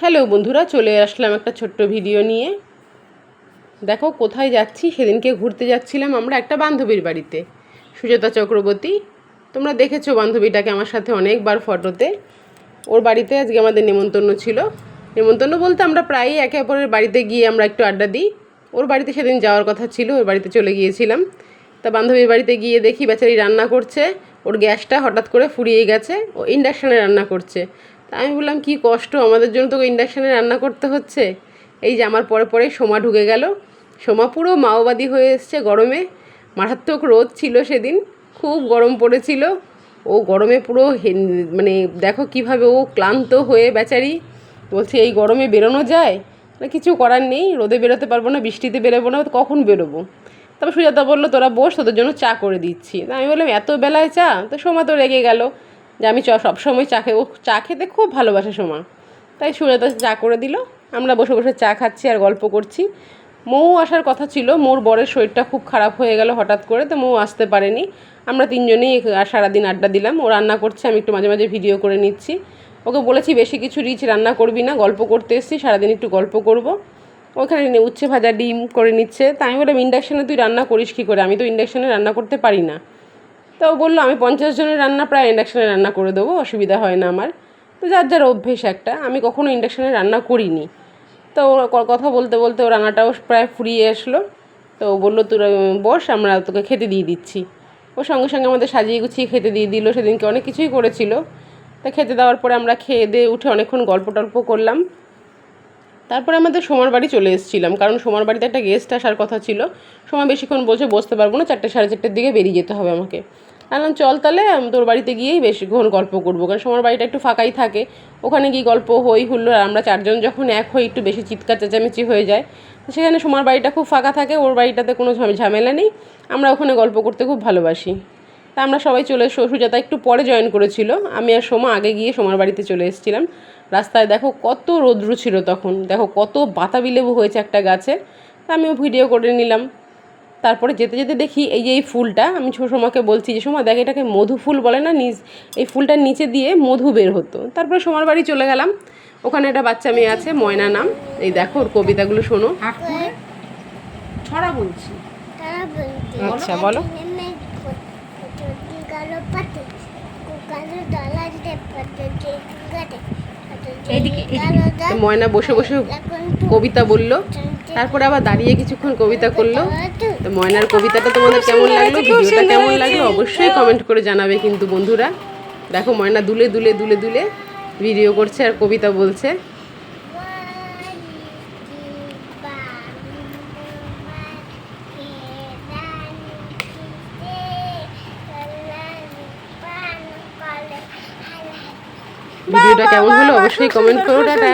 Hello বন্ধুরা, চলে আসলাম একটা ছোট্ট ভিডিও নিয়ে। দেখো কোথায় যাচ্ছি, সেদিনকে ঘুরতে যাচ্ছিলাম আমরা একটা বান্ধবীর বাড়িতে, সুজাতা চক্রবর্তী। তোমরা দেখেছ বান্ধবীটাকে আমার সাথে অনেকবার ফটোতে। ওর বাড়িতে আজকে আমাদের নেমন্তন্ন ছিল। নেমন্তন্ন বলতে আমরা প্রায়ই একে অপরের বাড়িতে গিয়ে আমরা একটু আড্ডা দিই। ওর বাড়িতে সেদিন যাওয়ার কথা ছিল, ওর বাড়িতে চলে গিয়েছিলাম। তা বান্ধবীর বাড়িতে গিয়ে দেখি বেচারি রান্না করছে, ওর গ্যাসটা হঠাৎ করে ফুরিয়ে গেছে, ও ইন্ডাকশানে রান্না করছে। তা আমি বললাম, কি কষ্ট, আমাদের জন্য তো ইন্ডাকশানে রান্না করতে হচ্ছে? এই যে আমার পরে পরে সোমা ঢুকে গেল। সোমা পুরো মাওবাদী হয়ে এসছে গরমে। মারাত্মক রোদ ছিল সেদিন, খুব গরম পড়েছিল। ও গরমে পুরো মানে দেখো কীভাবে ও ক্লান্ত হয়ে বেচারি। বলছে, এই গরমে বেরোনো যায়? কিছু করার নেই, রোদে বেরোতে পারব না, বৃষ্টিতে বেরোবো না, কখন বেরোবো? তারপর সুজাতা বলল, তোরা বস, তোদের জন্য চা করে দিচ্ছি। আমি বললাম, এত বেলায় চা? তো সোমা তো রেগে গেল। যে আমি চ, সবসময় চা খেয়ে, ও চা খেতে খুব ভালোবাসে সোমা। তাই সুজাতা চা করে দিল। আমরা বসে বসে চা খাচ্ছি আর গল্প করছি। মৌ আসার কথা ছিল, মোর বরের শরীরটা খুব খারাপ হয়ে গেল হঠাৎ করে, তো মৌ আসতে পারেনি। আমরা তিনজনেই সারাদিন আড্ডা দিলাম। ও রান্না করছে, আমি একটু মাঝে মাঝে ভিডিও করে নিচ্ছি। ওকে বলেছি, বেশি কিছু রিচ রান্না করবি না, গল্প করতে এসেছি, সারাদিন একটু গল্প করব। ওখানে উচ্ছে ভাজা ডিম করে নিচ্ছে। তা আমি বললাম, ইন্ডাকশানে তুই রান্না করিস কী করে? আমি তো ইন্ডাকশানে রান্না করতে পারি না। তো ও বলল, আমি পঞ্চাশ জনের রান্না, প্রায় ইন্ডাকশানে রান্না করে দেবো, অসুবিধা হয় না আমার। তো যার যার অভ্যেস একটা, আমি কখনো ইন্ডাকশানে রান্না করিনি। তো কথা বলতে বলতে ও রান্নাটাও প্রায় ফুরিয়ে আসলো। তো বলল, তোরা বস, আমরা তোকে খেতে দিয়ে দিচ্ছি। ও সঙ্গে সঙ্গে আমাদের সাজিয়ে গুছিয়ে খেতে দিয়ে দিল, সেদিনকে অনেক কিছুই করেছিল। তা খেতে দেওয়ার পরে আমরা খেয়ে দিয়ে উঠে অনেকক্ষণ গল্প টল্প করলাম। তারপরে আমাদের সোমার বাড়ি চলে এসেছিলাম, কারণ সোমার বাড়িতে একটা গেস্ট আসার কথা ছিল। সময় বেশিক্ষণ বলছে বসতে পারব না, চারটে সাড়ে চারটের দিকে বেরিয়ে যেতে হবে আমাকে। বললাম, চল তাহলে, আমি তোর বাড়িতে গিয়েই বেশিক্ষণ গল্প করব। কারণ সোমার বাড়িটা একটু ফাঁকাই থাকে। ওখানে গিয়ে গল্প হই হুল্লো আর আমরা চারজন যখন এক হই একটু বেশি চিৎকার চেঁচামেচি হয়ে যায়। সেখানে সোমার বাড়িটা খুব ফাঁকা থাকে, ওর বাড়িটাতে কোনো ঝামেলা নেই। আমরা ওখানে গল্প করতে খুব ভালোবাসি। তা আমরা সবাই চলে সুজাতা একটু পরে জয়েন করেছিল। আমি আর সোমা আগে গিয়ে সোমার বাড়িতে চলে এসেছিলাম। রাস্তায় দেখো কত রৌদ্র ছিল তখন। দেখো কত বাতাবি লেবু হয়েছে একটা গাছে। তা আমিও ভিডিও করে নিলাম। তারপরে যেতে যেতে দেখি এই যে এই ফুলটা আমি সোমাকে বলছি যে সোমা দেখ এটাকে মধু ফুল বলে না? নিজ এই ফুলটার নিচে দিয়ে মধু বের হতো। তারপরে সোমার বাড়ি চলে গেলাম। ওখানে একটা বাচ্চা মেয়ে আছে ময়না নাম। এই দেখো ওর কবিতাগুলো শোনো। ছড়া বলছি। আচ্ছা বলো। গালো পাতে ডলাতে পাতে এইদিকে, ময়না বসে বসে কবিতা বলল। তারপরে আবার দাঁড়িয়ে কিছুক্ষণ কবিতা করল। তো ময়নার কবিতাটা তোমাদের কেমন লাগল? ভিডিওটা কেমন লাগল? অবশ্যই কমেন্ট করে জানাবে কিন্তু বন্ধুরা। দেখো ময়না দুলে দুলে দুলে দুলে ভিডিও করছে আর কবিতা বলছে। ভিডিওটা কেমন হলো অবশ্যই কমেন্ট করো টাটা।